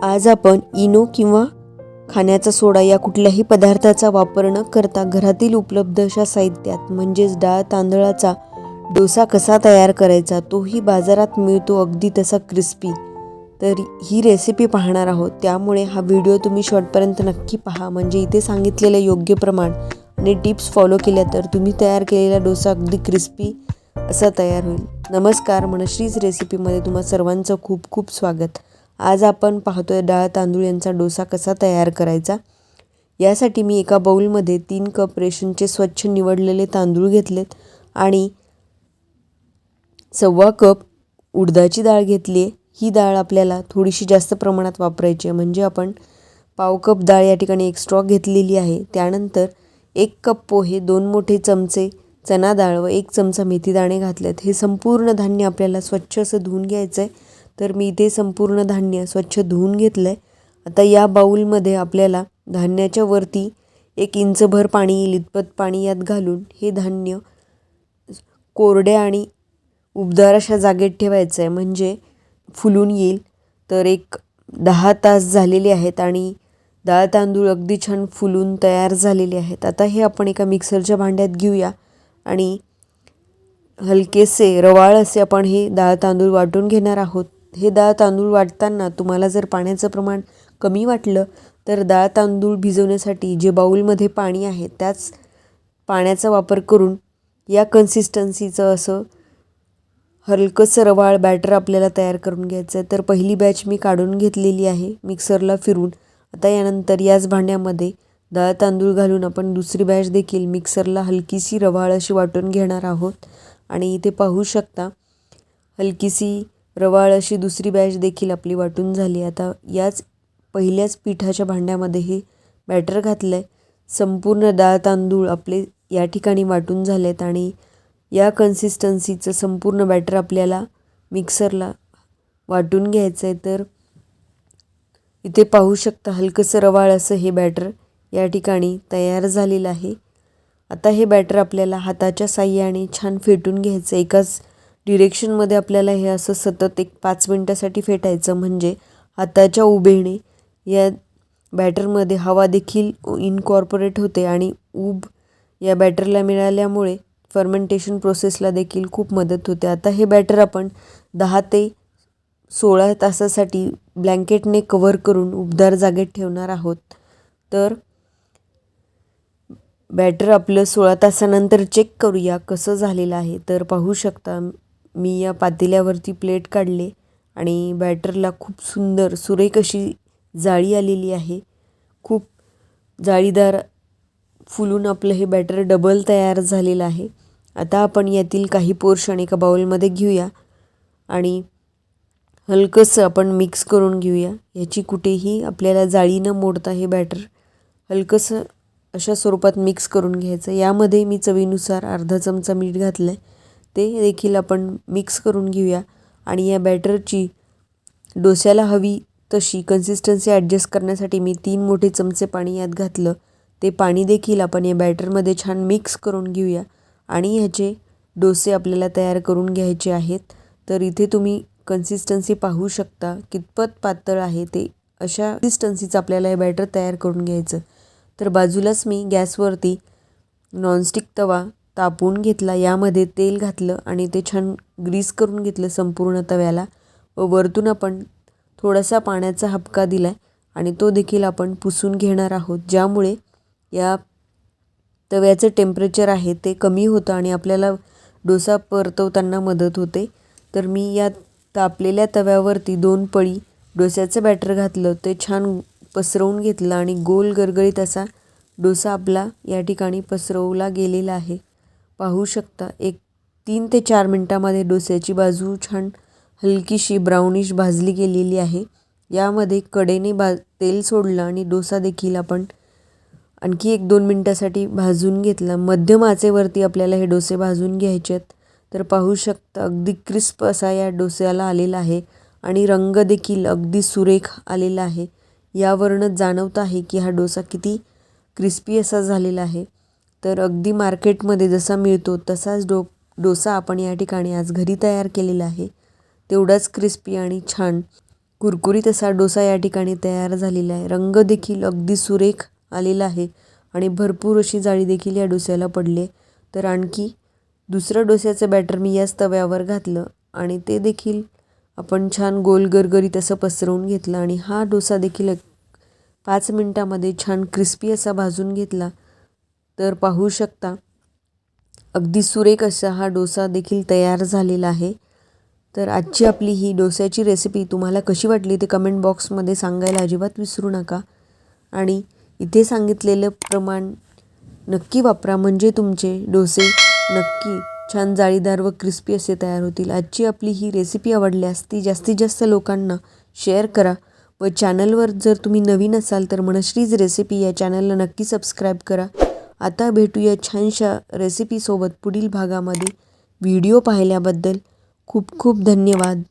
आज आपण इनो किंवा खाण्याचा सोडा या कुठल्याही पदार्थाचा वापर न करता घरातील उपलब्ध अशा साहित्यात म्हणजेच डाळ तांदळाचा डोसा कसा तयार करायचा तोही बाजारात मिळतो अगदी तसा क्रिस्पी तर ही रेसिपी पाहणार आहोत. त्यामुळे हा व्हिडिओ तुम्ही शॉर्टपर्यंत नक्की पहा. म्हणजे इथे सांगितलेलं योग्य प्रमाण आणि टिप्स फॉलो केल्या तर तुम्ही तयार केलेला डोसा अगदी क्रिस्पी असा तयार होईल. नमस्कार मनश्रीज रेसिपीमध्ये तुम्हा सर्वांचं खूप खूप स्वागत. आज आपण पाहतोय डाळ तांदूळ यांचा डोसा कसा तयार करायचा? यासाठी मी एका बाऊलमध्ये तीन कप रेशनचे स्वच्छ निवडलेले तांदूळ घेतलेत आणि सव्वा कप उडदाची डाळ घेतली आहे ही डाळ आपल्याला थोडीशी जास्त प्रमाणात वापरायची आहे. म्हणजे आपण पाव कप डाळ या ठिकाणी एक्स्ट्रा घेतलेली आहे. त्यानंतर एक कप पोहे दोन मोठे चमचे चना डाळ व एक चमचा मेथी दाणे घातलेत. हे संपूर्ण धान्य आपल्याला स्वच्छ असं धुवून घ्यायचं आहे तर मी इथे संपूर्ण धान्य स्वच्छ धुवून घेतलं आहे आता या बाऊलमध्ये आपल्याला धान्याच्या वरती एक इंचभर पाणी येईल इतपत पाणी यात घालून हे धान्य कोरड्या आणि उबदार अशा जागेत ठेवायचं आहे म्हणजे फुलून येईल. तर एक दहा तास झालेले आहेत आणि डाळ तांदूळ अगदी छान फुलून तयार झालेले आहेत. आता हे आपण एका मिक्सरच्या भांड्यात घेऊया आणि हलकेसे रवाळ असे आपण हे डाळ तांदूळ वाटून घेणार आहोत. हे डाळ तांदूळ वाटताना तुम्हाला जर पाण्याचं प्रमाण कमी वाटलं तर डाळ तांदूळ भिजवण्यासाठी जे बाऊलमध्ये पाणी आहे त्याच पाण्याचा वापर करून या कन्सिस्टन्सीचं असं हलकंसं रवाळ बॅटर आपल्याला तयार करून घ्यायचं आहे. तर पहिली बॅच मी काढून घेतलेली आहे मिक्सरला फिरून. आता यानंतर याच भांड्यामध्ये डाळ तांदूळ घालून आपण दुसरी बॅच देखील मिक्सरला हलकीशी रवाळ अशी वाटून घेणार आहोत. आणि इथे पाहू शकता हलकीशी रवाळ अशी दुसरी बॅच देखील आपली वाटून झाली. आता याच पहिल्याच पिठाच्या भांड्यामध्ये हे बॅटर घातलं आहे संपूर्ण डाळ तांदूळ आपले या ठिकाणी वाटून झाले आहेत आणि या कन्सिस्टन्सीचं संपूर्ण बॅटर आपल्याला मिक्सरला वाटून घ्यायचं आहे तर इथे पाहू शकता हलकंसं रवाळ असं हे बॅटर या ठिकाणी तयार झालेलं आहे. आता हे बॅटर आपल्याला हाताच्या साह्याने छान फेटून घ्यायचं एकाच डिरेक्शनमध्ये आपल्याला हे असं सतत एक पाच मिनटासाठी फेटायचं म्हणजे हाताच्या उभेने या बॅटरमध्ये हवा देखील इनकॉर्पोरेट होते आणि ऊब या बॅटरला मिळाल्यामुळे फर्मेंटेशन प्रोसेसला देखील खूप मदत होते. आता हे बॅटर आपण दहा ते सोळा तासासाठी ब्लँकेटने कव्हर करून उबदार जागेत ठेवणार आहोत. तर बॅटर आपलं सोळा तासानंतर चेक करूया कसं झालेलं आहे. तर पाहू शकता मी या पातेल्यावरती प्लेट काढले आणि बॅटरला खूप सुंदर सुरेख अशी जाळी आलेली आहे. खूप जाळीदार फुलून आपलं हे बॅटर डबल तयार झालेलं आहे. आता आपण यातील काही पोर्शन एका बाउलमध्ये घेऊया आणि हलकंसं आपण मिक्स करून घेऊया. याची कुठेही आपल्याला जाळी न मोडता हे बॅटर हलकंसं अशा स्वरूपात मिक्स करून घ्यायचं. यामध्ये मी चवीनुसार अर्धा चमचा मीठ घातलं आहे ते देखील आपण मिक्स करून घेऊया. आणि या बॅटरची डोस्याला हवी तशी कन्सिस्टन्सी ॲडजस्ट करण्यासाठी मी तीन मोठे चमचे पाणी यात घातलं. ते पाणी देखील आपण या बॅटरमध्ये छान मिक्स करून घेऊया. आणि ह्याचे डोसे आपल्याला तयार करून घ्यायचे आहेत. तर इथे तुम्ही कन्सिस्टन्सी पाहू शकता कितपत पातळ आहे ते अशा कन्सिस्टन्सीचं आपल्याला हे बॅटर तयार करून घ्यायचं. तर बाजूलाच मी गॅसवरती नॉनस्टिक तवा तापवून घेतला यामध्ये तेल घातलं आणि ते छान ग्रीस करून घेतलं संपूर्ण तव्याला. व वरतून आपण थोडासा पाण्याचा हपका दिला आहे आणि तो देखील आपण पुसून घेणार आहोत ज्यामुळे या तव्याचं टेम्परेचर आहे ते कमी होतं आणि आपल्याला डोसा परतवताना मदत होते. तर मी या तापलेल्या तव्यावरती दोन पळी डोस्याचं बॅटर घातलं ते छान पसरवून घेतलं आणि गोल गरगळीत असा डोसा आपला या ठिकाणी पसरवला गेलेला आहे. पाहू शकता. एक तीन ते चार मिनटामध्ये डोस्याची बाजू छान हलकीशी ब्राउनिश भाजली गेलेली आहे. यामध्ये कडेने बा तेल सोडलं आणि डोसा देखील आपण आणखी एक दोन मिनटासाठी भाजून घेतला. मध्यम आचेवरती आपल्याला हे डोसे भाजून घ्यायचे आहेत. तर पाहू शकता अगदी क्रिस्प असा या डोस्याला आलेला आहे आणि रंग देखील अगदी सुरेख आलेला आहे. यावरूनच जाणवत आहे की हा डोसा किती क्रिस्पी असा झालेला आहे. तर अगदी मार्केटमध्ये जसा मिळतो तसाच डो डोसा आपण या ठिकाणी आज घरी तयार केलेला आहे. तेवढाच क्रिस्पी आणि छान कुरकुरीत असा डोसा या ठिकाणी तयार झालेला आहे. रंग देखील अगदी सुरेख आलेला आहे आणि भरपूर अशी जाळी देखील या डोस्याला पडले तर आणखी दुसरं डोस्याचं बॅटर मी याच तव्यावर घातलं आणि ते देखील आपण छान गोल गरगरीत असं पसरवून घेतलं आणि हा डोसा देखील एक पाच मिनटामध्ये छान क्रिस्पी असा भाजून घेतला. तर पाहू शकता. अगदी सुरेख असा हा डोसा देखील तयार झालेला आहे. तर आजची आपली ही डोस्याची रेसिपी तुम्हाला कशी वाटली ते कमेंट बॉक्समध्ये सांगायला अजिबात विसरू नका. आणि इथे सांगितलेलं प्रमाण नक्की वापरा म्हणजे तुमचे डोसे नक्की छान जाळीदार व क्रिस्पी असे तयार होतील. आजची आपली ही रेसिपी आवडल्यास ती जास्तीत जास्त लोकांना शेअर करा व चॅनलवर जर तुम्ही नवीन असाल तर मनश्रीज रेसिपी या चॅनलला नक्की सबस्क्राईब करा. आता भेटूया छानशा रेसिपीसोबत पुढील भागामध्ये. व्हिडिओ पाहिल्याबद्दल खूप खूप धन्यवाद.